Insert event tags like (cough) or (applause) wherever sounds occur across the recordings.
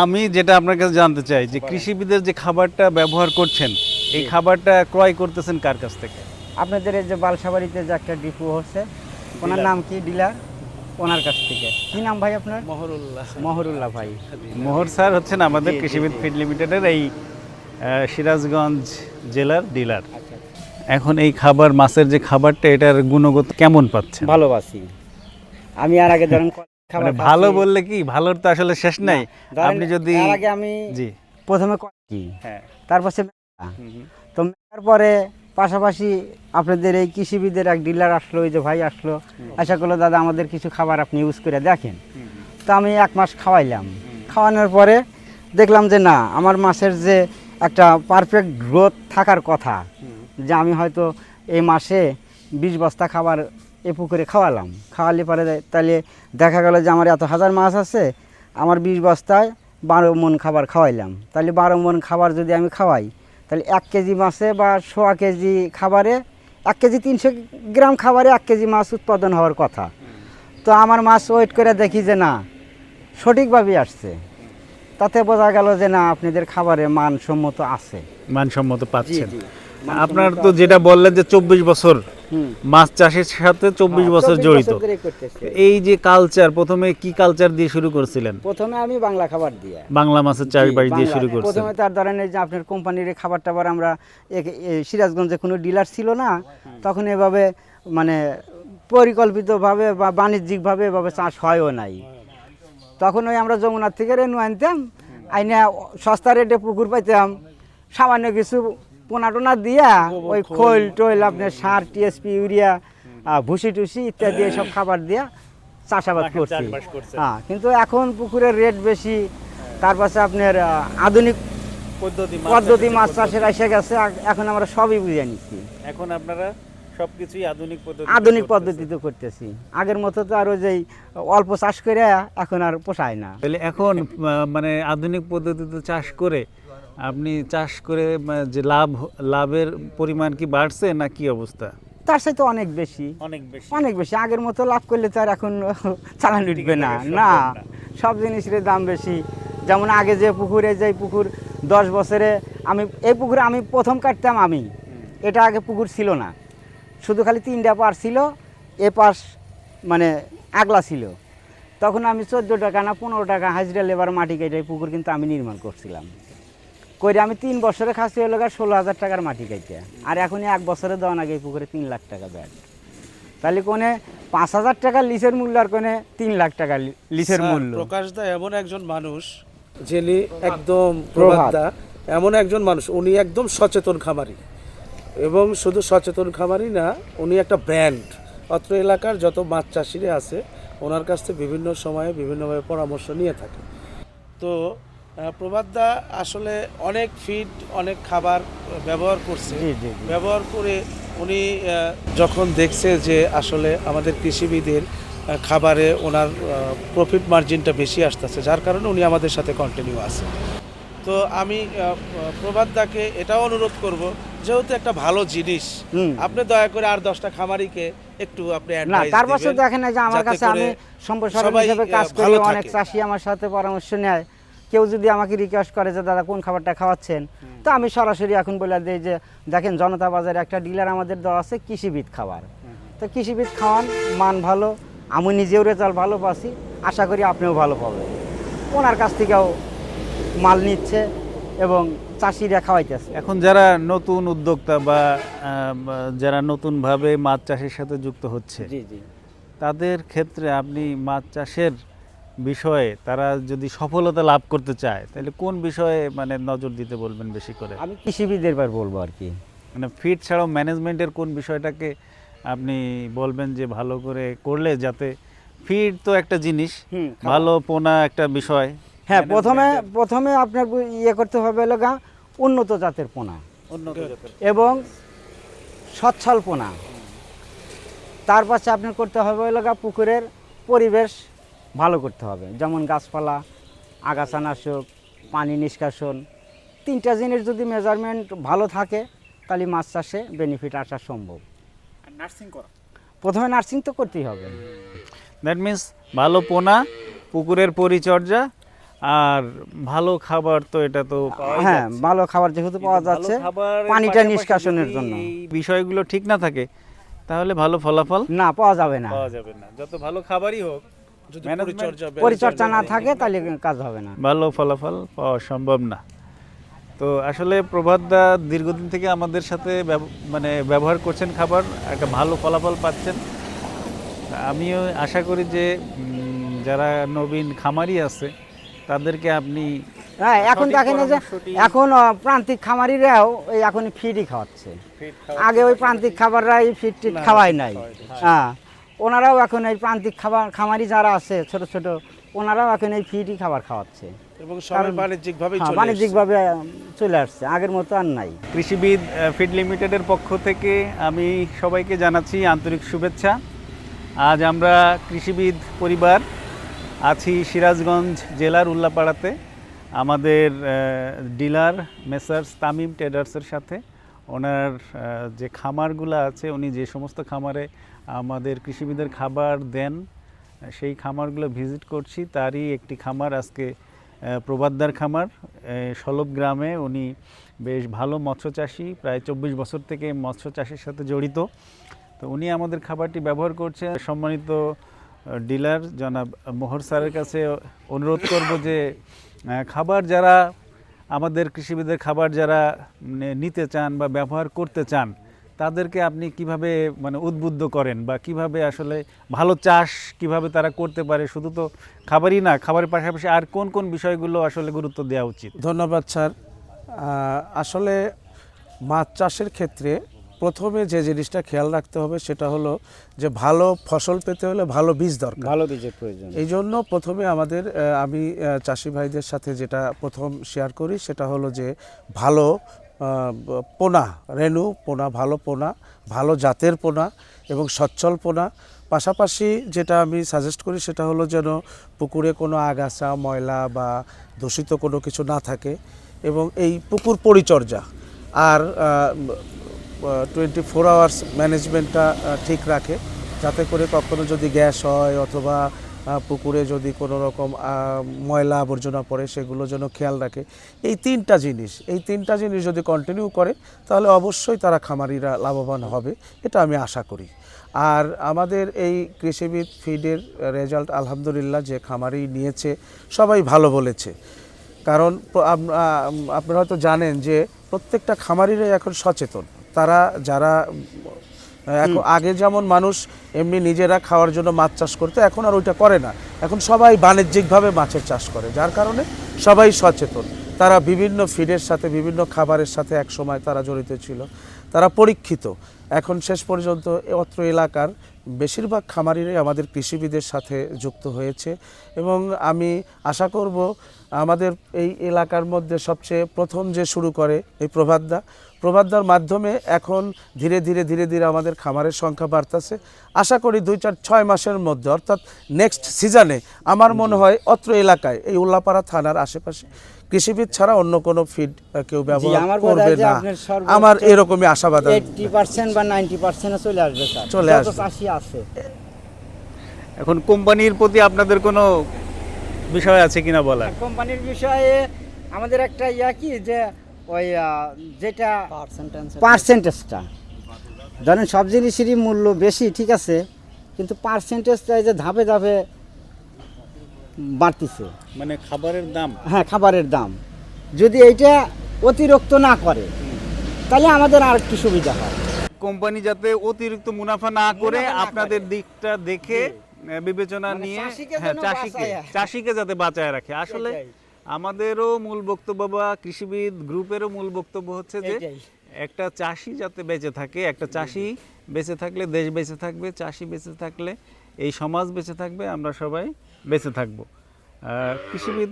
আমি যেটা আপনার কাছে জানতে চাই যে কৃষিবিদের যে খাবারটা ব্যবহার করছেন এই খাবারটা ক্রয় করতেছেন কার কাছ থেকে? আপনাদের এই যে বালসাবাড়িতে যে একটা ডিপো হচ্ছে ওনার নাম কি? ডিলার? ওনার কাছ থেকে। কি নাম ভাই আপনার? মহরুল্লাহ মহরুল্লাহ ভাই। মোহর স্যার হচ্ছেন আমাদের কৃষিবিদ। ফিড লিমিটেডের এই সিরাজগঞ্জ জেলার ডিলার। আচ্ছা এখন এই খাবার মাছের যে খাবারটা এটার গুণগত কেমন পাচ্ছেন? ভালোবাসি আমি আর আগে ধরেন মানে ভালো বললে কি? ভালোর তো আসলে শেষ নাই। আপনি যদি আগে আমি জি। প্রথমে কি হ্যাঁ। তারপর সে তো তারপরে পাশাপাশি আপনাদের এই কৃষিবিদের এক ডিলার আসলো ওই যে ভাই আসলো। আশা করল দাদা আমাদের কিছু খাবার আপনি ইউজ করে দেখেন। তো আমি এক মাস খাওয়াইলাম। খাওয়ানোর পরে দেখলাম যে না আমার মাছের যে একটা পারফেক্ট গ্রোথ থাকার কথা যে আমি হয়তো এই মাসে বিশ বস্তা খাবার এ পুকুরে খাওয়ালাম। খাওয়ালে পরে তাহলে দেখা গেল যে আমার এত হাজার মাছ আছে আমার বিশ বস্তায় বারো মন খাবার খাওয়াইলাম। তাহলে বারো মন খাবার যদি আমি খাওয়াই তাহলে এক কেজি মাছে বা সোয়া কেজি খাবারে এক কেজি তিনশো গ্রাম খাবারে এক কেজি মাছ উৎপাদন হওয়ার কথা। তো আমার মাছ ওয়েট করে দেখি যে না সঠিকভাবেই আসছে। তাতে বোঝা গেল যে না আপনাদের খাবারে মানসম্মত আছে। মানসম্মত পাচ্ছেন। আপনার তো যেটা বললেন যে চব্বিশ বছর মাছ চাষের সাথে চব্বিশ হ্যাঁ, বছর জড়িত। এই যে কালচার প্রথমে কি কালচার দিয়ে শুরু করেছিলেন? প্রথমে আমি বাংলা খাবার দিয়ে। বাংলা মাছের চাষবাস দিয়ে শুরু করছেন প্রথমে তার ধরেন যে আপনার কোম্পানির খাবার টাবার আমরা সিরাজগঞ্জে কোনো ডিলার ছিল না তখন এভাবে মানে পরিকল্পিতভাবে বা বাণিজ্যিকভাবে এভাবে চাষ হয়ও নাই। তখন ওই আমরা যমুনার থেকে রেনু আনতাম আইনে সস্তা রেটে পুকুর পাইতাম সামান্য কিছু পোনা টোনা দিয়া ওই খোল টোল আপনার সার টিএসপি ইউরিয়া ভুসি টুসি ইত্যাদি এসব খাবার দিয়া চাষাবাদ করছি। হ্যাঁ কিন্তু এখন পুকুরের রেট বেশি তার পাশে আপনার আধুনিক পদ্ধতি পদ্ধতি মাছ চাষের এসে গেছে এখন আমরা সবই বুঝে নিচ্ছি। এখন আপনারা সবকিছুই আধুনিক পদ্ধতি আধুনিক পদ্ধতিতে করতেছি। আগের মতো তো আর ওই যে অল্প চাষ করে এখন আর পোষায় না। তাহলে এখন মানে আধুনিক পদ্ধতিতে চাষ করে আপনি চাষ করে যে লাভ লাভের পরিমাণ কি বাড়ছে না কি অবস্থা? তার সাথে অনেক বেশি। অনেক বেশি। অনেক বেশি। আগের মতো লাভ করলে তো আর এখন (laughs) চালান উঠবে না। না সব জিনিসের দাম বেশি। যেমন আগে যে পুকুরে যে পুকুর দশ বছরে আমি এই পুকুরে আমি প্রথম কাটতাম আমি। এটা আগে পুকুর ছিল না। শুধু খালি তিনটা পার ছিল এ পাশ মানে আগলা ছিল। তখন আমি চোদ্দ টাকা না পনেরো টাকা হাজিরা লেবার মাটি কেটে পুকুর কিন্তু আমি নির্মাণ করছিলাম। করে আমি তিন বছরে খাসি হলো গা ষোলো হাজার টাকার মাটি কেটে আর এখন এক বছরে দেওয়া আগে এই পুকুরে তিন লাখ টাকা ব্যাট তাহলে কোনে পাঁচ হাজার টাকা লিসের মূল্য আর কোনে তিন লাখ টাকা লিসের মূল্য। প্রকাশ দা এমন একজন মানুষ যিনি একদম প্রভাত। প্রভাতদা এমন একজন মানুষ উনি একদম সচেতন খামারি। এবং শুধু সচেতন খামারি না উনি একটা ব্র্যান্ড। অত্র এলাকার যত মাছ চাষিরা আছে ওনার কাছ থেকে বিভিন্ন সময়ে বিভিন্নভাবে পরামর্শ নিয়ে থাকে। তো প্রভাতদা আসলে অনেক ফিড অনেক খাবার ব্যবহার করছে। ব্যবহার করে উনি যখন দেখছে যে আসলে আমাদের কৃষিবিদের খাবারে ওনার প্রফিট মার্জিনটা বেশি আসতেছে যার কারণে উনি আমাদের সাথে কন্টিনিউ আছে তো আমি প্রভাতদাকে এটাও অনুরোধ করব যেহেতু একটা ভালো জিনিস। আপনি দয়া করে আর দশটা খামারিকে একটু আপনি না তার পাশে দেখেন যে আমার কাছে আমি সম্প্রসারণ হিসেবে কাজ করি অনেক চাষি আমার সাথে পরামর্শ নেয় কেউ যদি আমাকে রিকোয়েস্ট করে যে দাদা কোন খাবারটা খাওয়াচ্ছেন? তো আমি সরাসরি এখন বলে দিই যে দেখেন জনতা বাজারে একটা ডিলার আমাদের দেওয়া আছে কৃষিবিদ খাবার তো কৃষিবিদ খাওয়ান মান ভালো আমি নিজেও রেজাল্ট ভালো পাচ্ছি আশা করি আপনিও ভালো পাবেন। ওনার কাছ থেকেও মাল নিচ্ছে এবং চাষিরা খাওয়াইতেছে। এখন যারা নতুন উদ্যোক্তা বা যারা নতুনভাবে মাছ চাষের সাথে যুক্ত হচ্ছে তাদের ক্ষেত্রে আপনি মাছ চাষের বিষয়ে তারা যদি সফলতা লাভ করতে চায় তাহলে কোন বিষয়ে মানে নজর দিতে বলবেন বেশি করে? আমি কৃষিবিদের বার বলব আর কি। মানে ফিট ছাড়াও ম্যানেজমেন্টের কোন বিষয়টাকে আপনি বলবেন যে ভালো করে করলে যাতে ফিড তো একটা জিনিস ভালো পোনা একটা বিষয়। হ্যাঁ প্রথমে প্রথমে আপনার ইয়ে করতে হবে লগা উন্নত জাতের পোনা। উন্নত এবং সচ্ছল পোনা। তার পাশে আপনার করতে হবে লগা পুকুরের পরিবেশ ভালো করতে হবে। যেমন গাছপালা আগাছানাশক পানি নিষ্কাশন তিনটা জিনিস যদি মেজারমেন্ট ভালো থাকে তাহলে মাছ চাষে বেনিফিট আসা সম্ভব। নার্সিং করা? প্রথমে নার্সিং তো করতেই হবে। দ্যাট মিন্স ভালো পোনা পুকুরের পরিচর্যা আর ভালো খাবার তো এটা তো হ্যাঁ ভালো খাবার যেহেতু পাওয়া যাচ্ছে পানিটা নিষ্কাশনের জন্য। এই বিষয়গুলো ঠিক না থাকে তাহলে ভালো ফলাফল না পাওয়া যাবে না। পাওয়া যাবে না। যত ভালো খাবারই হোক পরিচর্যা না থাকে তাহলে কাজ হবে না। ভালো ফলাফল পাওয়া সম্ভব না। তো আসলে প্রভাতদা দীর্ঘদিন থেকে আমাদের সাথে ব্যব- মানে ব্যবহার করছেন খাবার একটা ভালো ফলাফল পাচ্ছেন। আমিও আশা করি যে যারা নবীন খামারি আছে তাদেরকে আপনি হ্যাঁ এখন দেখেন যে এখন প্রান্তিক খামারিরাও এই এখন ফিডই খাওয়াচ্ছে। আগে ওই প্রান্তিক খাবাররা এই ফিড টিট খাওয়াই নাই। হ্যাঁ। ওনারাও এখন এই প্রান্তিক খাবার খামারি যারা আছে ছোট ছোট ওনারাও এখন এই ফিডই খাবার খাওয়াচ্ছে। এবং বাণিজ্যিকভাবে হ্যাঁ, বাণিজ্যিকভাবে চলে আসছে আগের মতো আর নাই। কৃষিবিদ ফিড লিমিটেডের পক্ষ থেকে আমি সবাইকে জানাচ্ছি আন্তরিক শুভেচ্ছা। আজ আমরা কৃষিবিদ পরিবার আছি সিরাজগঞ্জ জেলার উল্লাপাড়াতে। আমাদের ডিলার মেসার্স তামিম ট্রেডার্সের সাথে। ওনার যে খামারগুলো আছে উনি যে সমস্ত খামারে আমাদের কৃষিবিদের খাবার দেন। সেই খামারগুলো ভিজিট করছি। তারই একটি খামার আজকে প্রবাদদার খামার। সলব গ্রামে উনি বেশ ভালো মৎস্য চাষি, প্রায় চব্বিশ বছর থেকে মৎস্য চাষের সাথে জড়িত। তো উনি আমাদের খাবারটি ব্যবহার করছে সম্মানিত ডিলার জনাব মোহর স্যারের কাছে অনুরোধ করব যে খাবার যারা আমাদের কৃষিবিদের খাবার যারা নিতে চান বা ব্যবহার করতে চান তাদেরকে আপনি কীভাবে মানে উদ্বুদ্ধ করেন বা কীভাবে আসলে ভালো চাষ কীভাবে তারা করতে পারে? শুধু তো খাবারই না খাবারের পাশাপাশি আর কোন কোন বিষয়গুলো আসলে গুরুত্ব দেওয়া উচিত? ধন্যবাদ স্যার। আসলে মাছ চাষের ক্ষেত্রে প্রথমে যে জিনিসটা খেয়াল রাখতে হবে সেটা হলো যে ভালো ফসল পেতে হলে ভালো বীজ দরকার। ভালো বীজের প্রয়োজন। এই জন্য প্রথমে আমাদের আমি চাষি ভাইদের সাথে যেটা প্রথম শেয়ার করি সেটা হলো যে ভালো পোনা, রেণু পোনা, ভালো পোনা, ভালো জাতের পোনা এবং সচ্ছল পোনা। পাশাপাশি যেটা আমি সাজেস্ট করি সেটা হলো যেন পুকুরে কোনো আগাছা, ময়লা বা দূষিত কোনো কিছু না থাকে এবং এই পুকুর পরিচর্যা আর টোয়েন্টি ফোর আওয়ার্স ম্যানেজমেন্টটা ঠিক রাখে। যাতে করে কখনো যদি গ্যাস হয় অথবা পুকুরে যদি কোনো রকম ময়লা আবর্জনা পড়ে, সেগুলো যেন খেয়াল রাখে। এই তিনটা জিনিস, এই তিনটা জিনিস যদি কন্টিনিউ করে, তাহলে অবশ্যই তারা খামারিরা লাভবান হবে, এটা আমি আশা করি। আর আমাদের এই কৃষিবিদ ফিডের রেজাল্ট আলহামদুলিল্লাহ, যে খামারি নিয়েছে, সবাই ভালো বলেছে। কারণ আপনারা হয়তো জানেন যে প্রত্যেকটা খামারিরাই এখন সচেতন। তারা, যারা এখন আগে যেমন মানুষ এমনি নিজেরা খাওয়ার জন্য মাছ চাষ করতো এখন আর ওইটা করে না। এখন সবাই বাণিজ্যিকভাবে মাছের চাষ করে যার কারণে সবাই সচেতন। তারা বিভিন্ন ফিডের সাথে বিভিন্ন খাবারের সাথে এক সময় তারা জড়িত ছিল। তারা পরীক্ষিত। এখন শেষ পর্যন্ত অত্র এলাকার বেশিরভাগ খামারিরাই আমাদের কৃষিবিদের সাথে যুক্ত হয়েছে এবং আমি আশা করব আমাদের এই এলাকার মধ্যে সবচেয়ে প্রথম যে শুরু করে এই প্রভাতদা প্রভাতদার মাধ্যমে এখন ধীরে ধীরে ধীরে ধীরে আমাদের খামারের সংখ্যা বাড়তেছে। আশা করি দুই চার ছয় মাসের মধ্যে অর্থাৎ নেক্সট সিজনে আমার মনে হয় অত্র এলাকায় এই উল্লাপাড়া থানার আশেপাশে কৃষিবিদ ছাড়া অন্য কোনো ফিড কেউ ব্যবহার করবে না। আমার এরকমই আশাবাদ আমি- এইটটি পার্সেন্ট বা নাইনটি পার্সেন্টে চলে আসবে স্যার। চলে আসবে। চাষি আছে। এখন কোম্পানির প্রতি আপনাদের কোনো বিষয় আছে কিনা বলার? কোম্পানির বিষয়ে আমাদের একটা ইয়া কি যে ওই যেটা পার্সেন্টেজটা ধরেন সব জিনিসেরই মূল্য বেশি ঠিক আছে? কিন্তু পার্সেন্টেজটা যে ধাপে ধাপে বাড়তিছে। মানে খাবারের দাম? হ্যাঁ খাবারের দাম। যদি এইটা অতিরিক্ত না করে তাহলে আমাদের আর একটু সুবিধা হয়। কোম্পানি যাতে অতিরিক্ত মুনাফা না করে আপনাদের দিকটা দেখে বিবেচনা মানে নিয়ে চাষিকে হ্যাঁ চাষিকে যাতে বাঁচায় রাখে। আসলে আমাদেরও মূল বক্তব্য বা কৃষিবিদ গ্রুপেরও মূল বক্তব্য হচ্ছে যে একটা চাষি যাতে বেঁচে থাকে একটা চাষি বেঁচে থাকলে দেশ বেঁচে থাকবে চাষি বেঁচে থাকলে এই সমাজ বেঁচে থাকবে আমরা সবাই বেঁচে থাকব কৃষিবিদ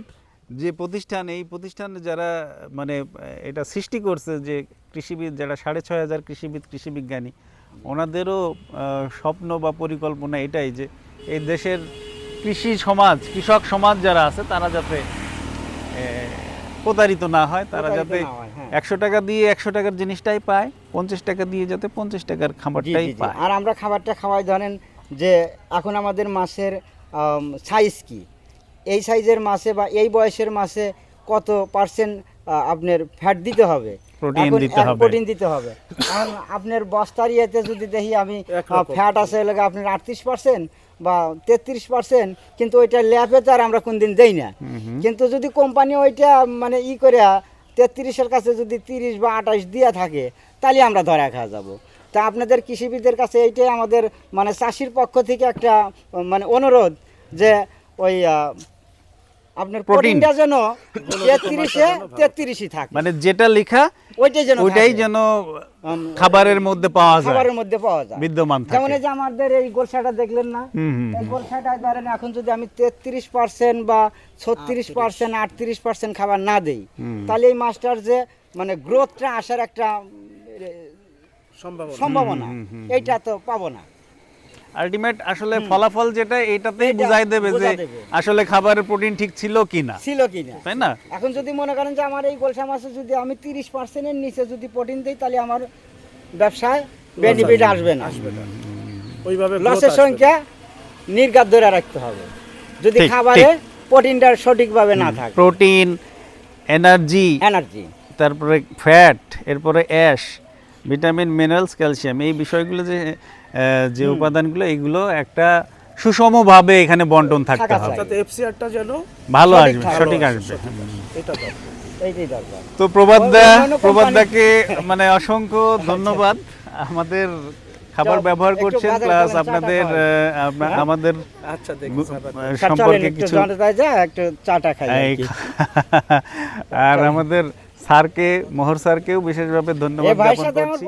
যে প্রতিষ্ঠান এই প্রতিষ্ঠানে যারা মানে এটা সৃষ্টি করছে যে কৃষিবিদ যারা সাড়ে ছয় হাজার কৃষিবিদ কৃষি বিজ্ঞানী ওনাদেরও স্বপ্ন বা পরিকল্পনা এটাই যে এই দেশের কৃষি সমাজ কৃষক সমাজ যারা আছে তারা যাতে প্রতারিত না হয় তারা যাতে হয়। একশো টাকা দিয়ে একশো টাকার জিনিসটাই পায় পঞ্চাশ টাকা দিয়ে যাতে পঞ্চাশ টাকার খাবারটাই। পায় আর আমরা খাবারটা খাওয়াই ধরেন যে এখন আমাদের মাছের সাইজ কি? এই সাইজের মাছে বা এই বয়সের মাছে কত পার্সেন্ট আপনার ফ্যাট দিতে হবে? Protein দিতে হবে। প্রোটিন দিতে হবে। এখন আপনার বস্তার ইয়েতে যদি দেখি আমি ফ্যাট আছে লাগে আপনার আটত্রিশ পার্সেন্ট বা তেত্রিশ পার্সেন্ট কিন্তু ওইটা ল্যাপে তো আর আমরা কোনদিন দেই না। কিন্তু যদি কোম্পানি ওইটা মানে ই করে তেত্রিশের কাছে যদি তিরিশ বা আঠাশ দিয়া থাকে তাহলে আমরা ধরা খাওয়া যাব। তা আপনাদের কৃষিবিদদের কাছে এইটাই আমাদের মানে চাষির পক্ষ থেকে একটা মানে অনুরোধ যে ওই আপনার প্রোটিনটা যেন তেত্রিশে তেত্রিশই থাকে। মানে যেটা লেখা ওইটাই যেন ওইটাই যেন খাবারের মধ্যে পাওয়া যায়। খাবারের মধ্যে পাওয়া যায়। বিদ্যমান যেমন এই যে আমাদের এই গোলসাটা দেখলেন না? এই গোলসাটায় ধরেন এখন যদি আমি তেত্রিশ পার্সেন্ট বা ছত্রিশ পার্সেন্ট আটত্রিশ পার্সেন্ট খাবার না দেই তাহলে এই মাছটার যে মানে গ্রোথটা আসার একটা সম্ভাবনা। এইটা তো পাবো না। আলটিমেট আসলে ফলাফল যেটা এটাতেই বুঝাই দেবে যে আসলে খাবারের প্রোটিন ঠিক ছিল কিনা। ছিল কিনা। তাই না? এখন যদি মনে করেন যে আমার এই গোলসা মাছে যদি আমি তিরিশ পার্সেন্টের নিচে যদি প্রোটিন দিই তাহলে আমার ব্যবসায় বেনিফিট আসবে না। ওইভাবে growth লসের আসবে সংখ্যা নির্গাত ধরে রাখতে হবে। যদি খাবারে প্রোটিনটা সঠিকভাবে না থাকে। প্রোটিন এনার্জি এনার্জি তারপরে ফ্যাট এরপরে অ্যাশ ভিটামিন মিনারেলস ক্যালসিয়াম এই বিষয়গুলো যে আহ, যে উপাদানগুলো এগুলো একটা সুষমভাবে এখানে বন্টন থাকতে হবে। চাই। এফসিআরটা যেন ভালো আসবে সঠিক আসবে। এটা দরকার। তো প্রবাদদা প্রবাদদাকে মানে অসংখ্য ধন্যবাদ। আমাদের খাবার ব্যবহার করছেন প্লাস আপনাদের আহ, আপনা- আমাদের আচ্ছা সম্পর্কে কিছু। আর (laughs) আমাদের স্যারকে মোহর স্যারকেও বিশেষভাবে ধন্যবাদ জ্ঞাপন করছি।